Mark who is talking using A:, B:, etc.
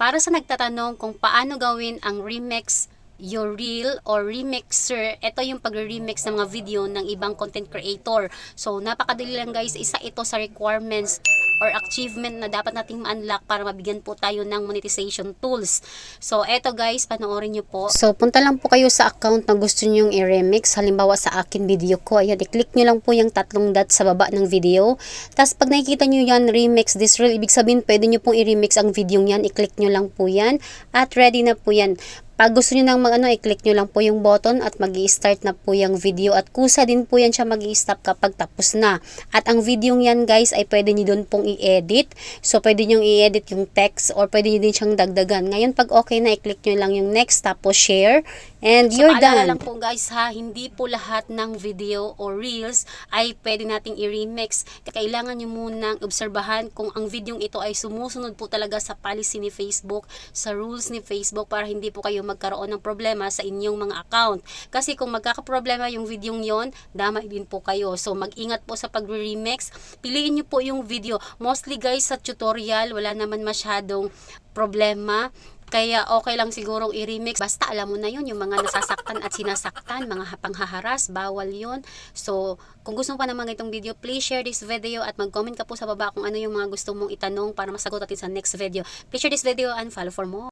A: Para sa nagtatanong kung paano gawin ang remix your reel or remixer, ito yung pag-remix ng mga video ng ibang content creator. So, napakadali lang guys, isa ito sa requirements or achievement na dapat nating ma-unlock para mabigyan po tayo ng monetization tools. So, eto guys, panoorin nyo po. So, punta lang po kayo sa account na gusto nyo i-remix. Halimbawa sa akin video ko, ayan, i-click nyo lang po yung tatlong dot sa baba ng video. Tapos, pag nakikita nyo yan, remix this reel, ibig sabihin, pwede nyo pong i-remix ang video yan. I-click nyo lang po yan. At ready na po yan. Pag gusto niyo nang mag-ano, i-click nyo lang po yung button at mag start na po yung video at kusa din po yan siya mag stop kapag tapos na. At ang video yan guys ay pwede niyo doon pong i-edit. So pwede niyo i-edit yung text or pwede niyo din siyang dagdagan. Ngayon pag okay na, i-click nyo lang yung next tapos share and
B: So,
A: you're done.
B: lang po guys ha, hindi po lahat ng video or reels ay pwede nating i-remix. Kailangan nyo munang obserbahan kung ang videong ito ay sumusunod po talaga sa policy ni Facebook, sa rules ni Facebook para hindi po kayo magkaroon ng problema sa inyong mga account. Kasi kung magkakaproblema yung videong yon, damay din po kayo. So mag-ingat po sa pag-remix. Piliin nyo po yung video. Mostly guys sa tutorial, wala naman masyadong problema. Kaya okay lang sigurong i-remix. Basta alam mo na yun, yung mga nasasaktan at sinasaktan, mga panghaharas, bawal yun. So, kung gusto mo pa naman itong video, please share this video at mag-comment ka po sa baba kung ano yung mga gusto mong itanong para masagot natin sa next video. Please share this video and follow for more.